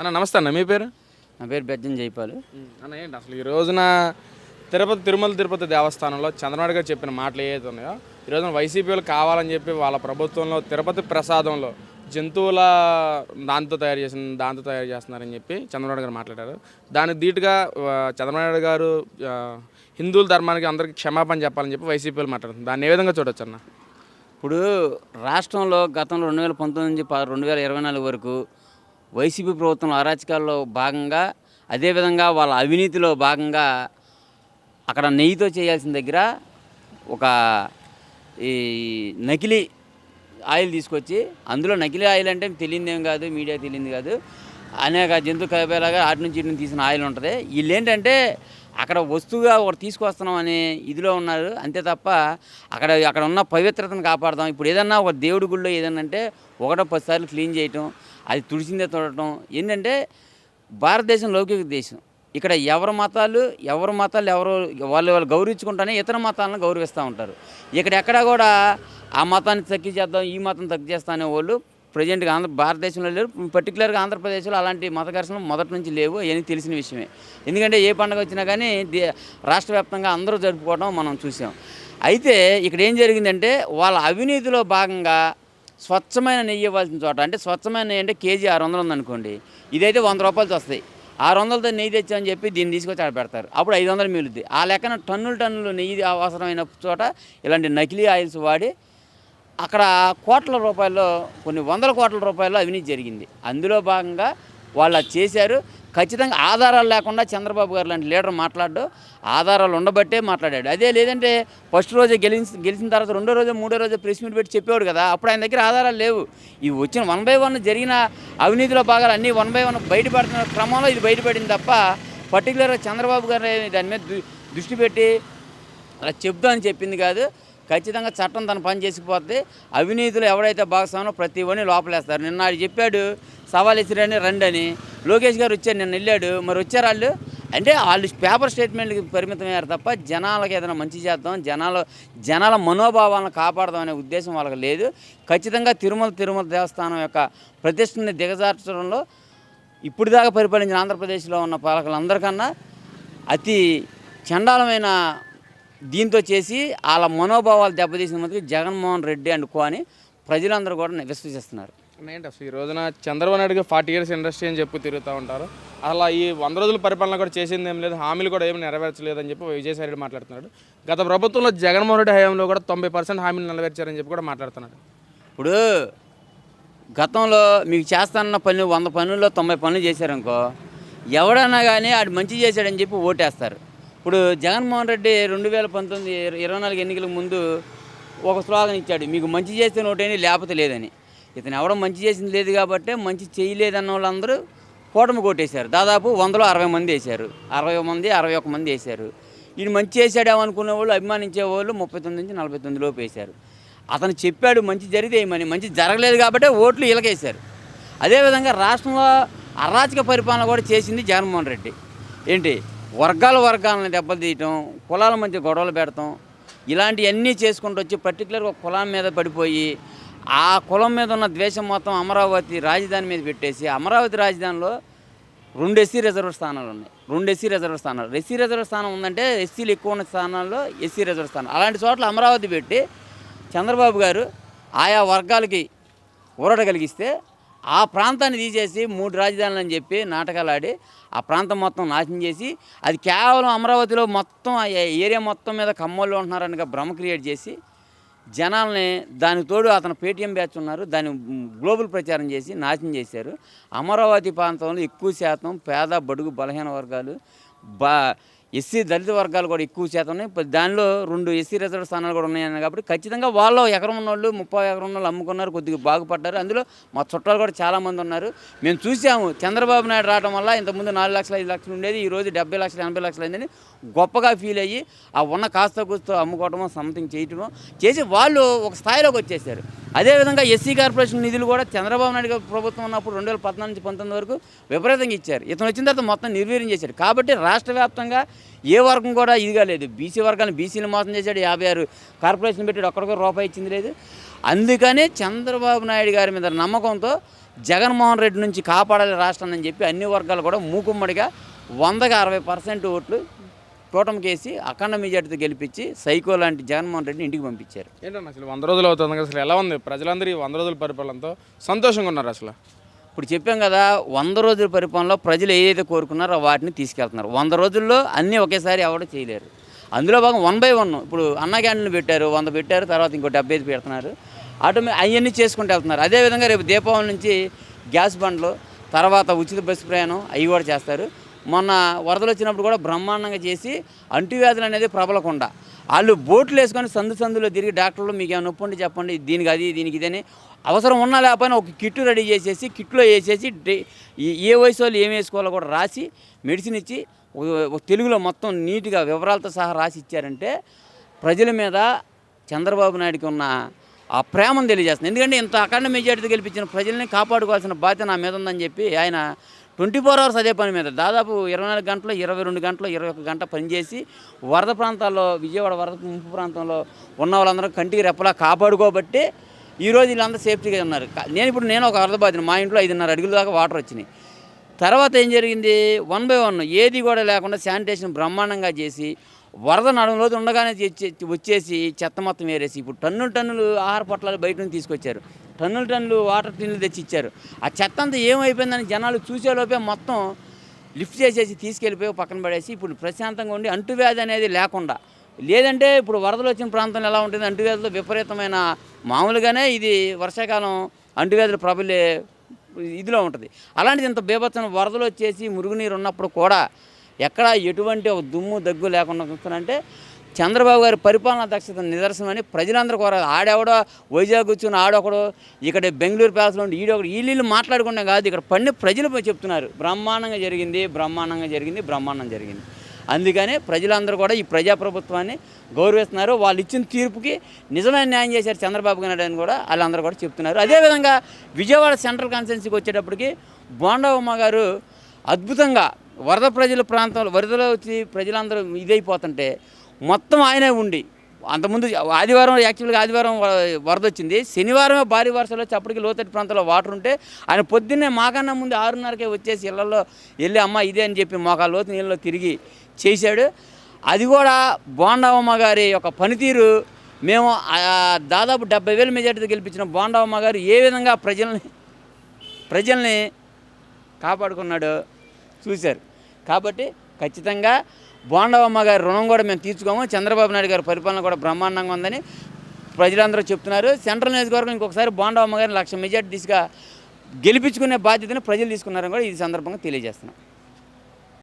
అన్న నమస్తే అన్న మీ పేరు? నా పేరు బెజ్జన్ జైపాలు. అన్న ఏంటి అసలు ఈ రోజున తిరుపతి తిరుమల తిరుపతి దేవస్థానంలో చంద్రబాబు గారు చెప్పిన మాటలు ఏవైతే ఉన్నాయో ఈ రోజున వైసీపీ వాళ్ళు కావాలని చెప్పి వాళ్ళ ప్రభుత్వంలో తిరుపతి ప్రసాదంలో జంతువుల దాంతో తయారు చేసిన దాంతో తయారు చేస్తున్నారని చెప్పి చంద్రబాబు గారు మాట్లాడారు. దానికి ధీటుగా చంద్రబాబు గారు హిందువుల ధర్మానికి అందరికీ క్షమాపణ చెప్పాలని చెప్పి వైసీపీ వాళ్ళు మాట్లాడుతుంది దాన్ని ఏ విధంగా చూడొచ్చు అన్న? ఇప్పుడు రాష్ట్రంలో గతంలో రెండు వేల పంతొమ్మిది నుంచి రెండు వేల ఇరవై నాలుగు వరకు వైసీపీ ప్రభుత్వం అరాచకాల్లో భాగంగా అదేవిధంగా వాళ్ళ అవినీతిలో భాగంగా అక్కడ నెయ్యితో చేయాల్సిన దగ్గర ఒక ఈ నకిలీ ఆయిల్ తీసుకొచ్చి అందులో నకిలీ ఆయిల్ అంటే తెలియదు ఏం కాదు మీడియా తెలియదు కాదు. అనేక జంతు కబేలాగా అటు నుంచి ఇటు తీసిన ఆయిల్ ఉంటుంది. వీళ్ళు ఏంటంటే అక్కడ వస్తువుగా ఒకటి తీసుకొస్తున్నాం అనే ఇదిలో ఉన్నారు. అంతే తప్ప అక్కడ అక్కడ ఉన్న పవిత్రతను కాపాడదాం. ఇప్పుడు ఏదన్నా ఒక దేవుడి గుళ్ళో ఏదన్నా అంటే ఒకటో పది సార్లు క్లీన్ చేయటం అది తుడిచిందే తొడటం ఏంటంటే భారతదేశం లౌకిక దేశం. ఇక్కడ ఎవరి మతాలు ఎవరి మతాలు ఎవరు వాళ్ళు వాళ్ళు గౌరవించుకుంటానే ఇతర మతాలను గౌరవిస్తూ ఉంటారు. ఇక్కడ ఎక్కడ కూడా ఆ మతాన్ని తగ్గి చేద్దాం ఈ మతం తగ్గి చేస్తా అనే వాళ్ళు ప్రజెంట్గా ఆంధ్ర భారతదేశంలో లేరు. పర్టికులర్గా ఆంధ్రప్రదేశ్లో అలాంటి మత ఘర్షణలు మొదటి నుంచి లేవు. అని తెలిసిన విషయమే. ఎందుకంటే ఏ పండుగ వచ్చినా కానీ దే- రాష్ట్ర వ్యాప్తంగా అందరూ జరుపుకోవడం మనం చూసాం. అయితే ఇక్కడ ఏం జరిగిందంటే వాళ్ళ అవినీతిలో భాగంగా స్వచ్ఛమైన నెయ్యి ఇవ్వాల్సిన చోట అంటే స్వచ్ఛమైన నెయ్యి అంటే కేజీ ఆరు వందలు ఉందనుకోండి ఇదైతే వంద రూపాయలతో వస్తాయి. ఆరు వందలతో నెయ్యి తెచ్చామని చెప్పి దీన్ని తీసుకొచ్చి ఆడ పెడతారు. అప్పుడు ఐదు వందలు మిగులుద్ది. ఆ లెక్కన టన్నులు టన్నులు నెయ్యి అవసరమైన చోట ఇలాంటి నకిలీ ఆయిల్స్ వాడి అక్కడ కోట్ల రూపాయల్లో కొన్ని వందల కోట్ల రూపాయల్లో అవినీతి జరిగింది. అందులో భాగంగా వాళ్ళు చేశారు. ఖచ్చితంగా ఆధారాలు లేకుండా చంద్రబాబు గారు లాంటి లీడర్ మాట్లాడు ఆధారాలు ఉండబట్టే మాట్లాడాడు. అదే లేదంటే ఫస్ట్ రోజే గెలిచి గెలిచిన తర్వాత రెండో రోజు మూడో రోజు ప్రెస్ మీట్ పెట్టి చెప్పేవాడు కదా. అప్పుడు ఆయన దగ్గర ఆధారాలు లేవు. ఇవి వచ్చిన వన్ బై వన్ జరిగిన అవినీతిలో భాగాలు అన్నీ వన్ బై వన్ బయటపడుతున్న క్రమంలో ఇది బయటపడింది తప్ప పర్టికులర్గా చంద్రబాబు గారు దాని మీద దృష్టి పెట్టి అలా చెప్దామని అని చెప్పింది కాదు. ఖచ్చితంగా చట్టం తన పని చేసిపోతే అవినీతిలో ఎవడైతే భాగస్వామో ప్రతి ఒని లోపలేస్తారు. నిన్న ఆయన చెప్పాడు సవాల్ ఇసిరని రండి అని లోకేష్ గారు వచ్చారు నిన్న వెళ్ళాడు. మరి వచ్చారు వాళ్ళు? అంటే వాళ్ళు పేపర్ స్టేట్మెంట్కి పరిమితమయ్యారు తప్ప జనాలకు ఏదైనా మంచి చేద్దాం జనాల జనాల మనోభావాలను కాపాడదాం అనే ఉద్దేశం వాళ్ళకి లేదు. ఖచ్చితంగా తిరుమల తిరుమల దేవస్థానం యొక్క ప్రతిష్టని దిగజార్చడంలో ఇప్పుడు దాకా పరిపాలించిన ఆంధ్రప్రదేశ్లో ఉన్న పాలకులందరికన్నా అతి చండాలమైన దీంతో చేసి వాళ్ళ మనోభావాలు దెబ్బతీసిన మటుకు జగన్మోహన్ రెడ్డి అండ్ కో అని ప్రజలందరూ కూడా విశ్వసిస్తున్నారు. ఏంటి అసలు ఈ రోజున చంద్రబాబు నాయుడుకి ఫార్టీ ఇయర్స్ ఇండస్ట్రీ అని చెప్పి తిరుగుతూ ఉంటారు. అలా ఈ వంద రోజుల పరిపాలన కూడా చేసింది ఏం లేదు. హామీలు కూడా ఏమి నెరవేర్చలేదు అని చెప్పి విజయసాయి రెడ్డి మాట్లాడుతున్నాడు. గత ప్రభుత్వంలో జగన్మోహన్ రెడ్డి హయాంలో కూడా తొంభై పర్సెంట్ హామీలు నెరవేర్చారని చెప్పి కూడా మాట్లాడుతున్నాడు. ఇప్పుడు గతంలో మీకు చేస్తానన్న పనులు వంద పనుల్లో తొంభై పనులు చేశారనుకో ఎవడన్నా కానీ ఆడు మంచి చేశాడని చెప్పి ఓటేస్తారు. ఇప్పుడు జగన్మోహన్ రెడ్డి రెండు వేల పంతొమ్మిది ఇరవై నాలుగు ఎన్నికల ముందు ఒక స్లోగన్ ఇచ్చాడు మీకు మంచి చేస్తే నోటేని లేకపోతే లేదని. ఇతను ఎవడో మంచి చేసింది లేదు కాబట్టి మంచి చేయలేదన్న వాళ్ళందరూ కూటమి కొట్టేశారు. దాదాపు వందలో అరవై మంది వేశారు. అరవై మంది అరవై ఒక మంది వేశారు. ఈయన మంచి చేశాడేమో అనుకునే వాళ్ళు అభిమానించే వాళ్ళు ముప్పై తొమ్మిది నుంచి నలభై తొమ్మిది లోపు వేశారు. అతను చెప్పాడు మంచి జరిగేయమని మంచి జరగలేదు కాబట్టి ఓట్లు ఇలకేశారు. అదేవిధంగా రాష్ట్రంలో అరాచక పరిపాలన కూడా చేసింది జగన్మోహన్ రెడ్డి. ఏంటి? వర్గాల వర్గాలను దెబ్బతీయటం కులాల మధ్య గొడవలు పెడతాం ఇలాంటివన్నీ చేసుకుంటూ వచ్చి పర్టికులర్గా కులం మీద పడిపోయి ఆ కులం మీద ఉన్న ద్వేషం మొత్తం అమరావతి రాజధాని మీద పెట్టేసి అమరావతి రాజధానిలో రెండు ఎస్సీ రిజర్వ్ స్థానాలు ఉన్నాయి. రెండు ఎస్సీ రిజర్వ్ స్థానాలు. ఎస్సీ రిజర్వ్ స్థానం ఉందంటే ఎస్సీలు ఎక్కువ ఉన్న స్థానాల్లో ఎస్సీ రిజర్వ్ స్థానం. అలాంటి చోట్ల అమరావతి పెట్టి చంద్రబాబు గారు ఆయా వర్గాలకి ఊరట కలిగిస్తే ఆ ప్రాంతాన్ని తీసేసి మూడు రాజధానులు అని చెప్పి నాటకాలు ఆడి ఆ ప్రాంతం మొత్తం నాశనం చేసి అది కేవలం అమరావతిలో మొత్తం ఆ ఏరియా మొత్తం మీద కమ్మోళ్ళు ఉంటున్నారని భ్రమ క్రియేట్ చేసి జనాల్ని దానికి తోడు అతను పేటీఎం బ్యాచ్ ఉన్నారు దాన్ని గ్లోబల్ ప్రచారం చేసి నాశనం చేశారు. అమరావతి ప్రాంతంలో ఎక్కువ శాతం పేద బడుగు బలహీన వర్గాలు బా ఎస్సీ దళిత వర్గాలు కూడా ఎక్కువ శాతం ఉన్నాయి. ఇప్పుడు దానిలో రెండు ఎస్సీ రిజర్వ్ స్థానాలు కూడా ఉన్నాయి కాబట్టి ఖచ్చితంగా వాళ్ళు ఎకరం ఉన్నోళ్ళు ముప్పై ఎకరం ఉన్న వాళ్ళు అమ్ముకున్నారు కొద్దిగా బాగుపడ్డారు. అందులో మా చుట్టాలు కూడా చాలామంది ఉన్నారు. మేము చూసాము చంద్రబాబు నాయుడు రావడం వల్ల ఇంతకుముందు నాలుగు లక్షలు ఐదు లక్షలు ఉండేది ఈ రోజు డెబ్బై లక్షలు ఎనభై లక్షలు అయిందని గొప్పగా ఫీల్ అయ్యి ఆ ఉన్న కాస్త కూస్తో అమ్ముకోవటమో సంథింగ్ చేయటమో చేసి వాళ్ళు ఒక స్థాయిలోకి వచ్చేసారు. అదేవిధంగా ఎస్సీ కార్పొరేషన్ నిధులు కూడా చంద్రబాబు నాయుడు ప్రభుత్వం ఉన్నప్పుడు రెండు వేల పద్నాలుగు నుంచి పంతొమ్మిది వరకు విపరీతంగా ఇచ్చారు. ఇతను వచ్చిన తర్వాత మొత్తం నిర్వీర్యం చేశారు. కాబట్టి రాష్ట్ర వ్యాప్తంగా ఏ వర్గం కూడా ఇదిగా లేదు. బీసీ వర్గాన్ని బీసీని మోసం చేశాడు. యాభై ఆరు కార్పొరేషన్ పెట్టాడు. ఒక్కడికి రూపాయి ఇచ్చింది లేదు. అందుకనే చంద్రబాబు నాయుడు గారి మీద నమ్మకంతో జగన్మోహన్ రెడ్డి నుంచి కాపాడాలి రాష్ట్రాన్ని అని చెప్పి అన్ని వర్గాలు కూడా మూకుమ్మడిగా వందకి అరవై పర్సెంట్ ఓట్లు కూటమికి అఖండ మెజార్టీతో గెలిపించి సైకో లాంటి జగన్మోహన్ రెడ్డిని ఇంటికి పంపించారు. ఏంటన్నా అసలు వంద రోజులు అవుతుంది అసలు ఎలా ఉంది? ప్రజలందరూ వంద రోజుల పరిపాలనతో సంతోషంగా ఉన్నారు అసలు? ఇప్పుడు చెప్పాం కదా వంద రోజుల పరిపాలనలో ప్రజలు ఏదైతే కోరుకున్నారో వాటిని తీసుకెళ్తున్నారు. వంద రోజుల్లో అన్నీ ఒకేసారి ఎవరు చేయలేరు. అందులో భాగం వన్ బై వన్. ఇప్పుడు అన్న క్యాంటీన్లు పెట్టారు వంద పెట్టారు తర్వాత ఇంకో డెబ్బై ఐదు పెడుతున్నారు. ఆటోమే అవన్నీ చేసుకుంటూ వెళ్తున్నారు. అదేవిధంగా రేపు దీపావళి నుంచి గ్యాస్ బండ్లు తర్వాత ఉచిత బస్సు ప్రయాణం అవి కూడా చేస్తారు. మొన్న వరదలు వచ్చినప్పుడు కూడా బ్రహ్మాండంగా చేసి అంటువ్యాధులు అనేది ప్రబలకుండా. వాళ్ళు బోట్లు వేసుకొని సందు సందులో తిరిగి డాక్టర్లు మీకు ఏమైనా నొప్పి ఉంటే చెప్పండి దీనికి అది దీనికి ఇదని అవసరం ఉన్నా లేకపోయినా ఒక కిట్టు రెడీ చేసేసి కిట్లో వేసేసి ఏ వయసు వాళ్ళు ఏం వేసుకోవాలో కూడా రాసి మెడిసిన్ ఇచ్చి తెలుగులో మొత్తం నీట్గా వివరాలతో సహా రాసి ఇచ్చారంటే ప్రజల మీద చంద్రబాబు నాయుడుకి ఉన్న ఆ ప్రేమను తెలియజేస్తుంది. ఎందుకంటే ఇంత అఖండ మెజార్టీతో గెలిపించిన ప్రజల్ని కాపాడుకోవాల్సిన బాధ్యత నా మీద ఉందని చెప్పి ఆయన ట్వంటీ ఫోర్ అవర్స్ అదే పని మీద దాదాపు ఇరవై నాలుగు గంటలు ఇరవై రెండు గంటలు ఇరవై ఒక గంట పనిచేసి వరద ప్రాంతాల్లో విజయవాడ వరద ముంపు ప్రాంతంలో ఉన్న వాళ్ళందరూ కంటికి రెప్పలా కాపాడుకోబట్టి ఈరోజు వీళ్ళంతా సేఫ్టీగా ఉన్నారు. నేను ఇప్పుడు నేను ఒక అర్థ బాధిన మా ఇంట్లో ఐదున్నర అడుగుల దాకా వాటర్ వచ్చినాయి. తర్వాత ఏం జరిగింది? వన్ బై వన్ ఏది కూడా లేకుండా శానిటేషన్ బ్రహ్మాండంగా చేసి వరద నడుము రోజు ఉండగానే వచ్చేసి చెత్త మొత్తం వేరేసి ఇప్పుడు టన్నులు టన్నులు ఆహార పొట్లాలు బయట నుంచి తీసుకొచ్చారు. టన్నులు టన్నులు వాటర్ టిన్నులు తెచ్చి ఇచ్చారు. ఆ చెత్త అంతా ఏమైపోయిందని జనాలు చూసేలోపే మొత్తం లిఫ్ట్ చేసేసి తీసుకెళ్ళిపోయి పక్కన పడేసి ఇప్పుడు ప్రశాంతంగా ఉండి అంటువ్యాధి అనేది లేకుండా లేదంటే ఇప్పుడు వరదలు వచ్చిన ప్రాంతంలో ఎలా ఉంటుంది? అంటువ్యాధులు విపరీతమైన మామూలుగానే ఇది వర్షాకాలం అంటువ్యాధులు ప్రబలే ఇదిలో ఉంటుంది. అలాంటిది ఇంత బీభత్సం వరదలు వచ్చేసి మురుగునీరు ఉన్నప్పుడు కూడా ఎక్కడ ఎటువంటి ఒక దుమ్ము దగ్గు లేకుండా చూస్తున్నారంటే చంద్రబాబు గారి పరిపాలనా దక్షత నిదర్శనమని ప్రజలందరూ కోరారు ఆడెవడో వైజాగ్ కూర్చుని ఆడొకడు ఇక్కడ బెంగళూరు ప్యాలెస్లో ఉండి ఈడొకడు వీళ్ళు మాట్లాడుకునే కాదు ఇక్కడ పడిన ప్రజలు చెప్తున్నారు. బ్రహ్మాండంగా జరిగింది బ్రహ్మాండంగా జరిగింది బ్రహ్మాండం జరిగింది. అందుకనే ప్రజలందరూ కూడా ఈ ప్రజాప్రభుత్వాన్ని గౌరవిస్తున్నారు. వాళ్ళు ఇచ్చిన తీర్పుకి నిజమైన న్యాయం చేశారు చంద్రబాబు నాయుడు అని కూడా వాళ్ళందరూ కూడా చెప్తున్నారు. అదేవిధంగా విజయవాడ సెంట్రల్ కాన్స్టిట్యున్సీకి వచ్చేటప్పటికి బోండవమ్మ గారు అద్భుతంగా వరద ప్రజల ప్రాంతంలో వరదలో వచ్చి ప్రజలందరూ ఇదైపోతుంటే మొత్తం ఆయనే ఉండి అంతకుముందు ఆదివారం యాక్చువల్గా ఆదివారం వరద వచ్చింది శనివారమే భారీ వర్షాలు వచ్చి అప్పటికి లోతట్టు ప్రాంతంలో వాటర్ ఉంటే ఆయన పొద్దున్నే మాకన్నా ముందు ఆరున్నరకే వచ్చేసి ఇళ్ళలో వెళ్ళి అమ్మ ఇదే అని చెప్పి మాకు ఆ లోతు నీళ్ళలో తిరిగి చేశాడు. అది కూడా బోండావమ్మ గారి యొక్క పనితీరు. మేము దాదాపు డెబ్బై వేల మెజార్టీతో గెలిపించిన బోండావమ్మ గారు ఏ విధంగా ప్రజల్ని ప్రజల్ని కాపాడుకున్నాడు చూశారు. కాబట్టి ఖచ్చితంగా బోండవమ్మ గారి రుణం కూడా మేము తీర్చుకోము. చంద్రబాబు నాయుడు గారి పరిపాలన కూడా బ్రహ్మాండంగా ఉందని ప్రజలందరూ చెప్తున్నారు. సెంట్రల్ నియోజకవర్గం ఇంకొకసారి బోండవమ్మ గారిని లక్ష మెజార్టీ దిశగా గెలిపించుకునే బాధ్యతను ప్రజలు తీసుకున్నారని కూడా ఈ సందర్భంగా తెలియజేస్తున్నాం.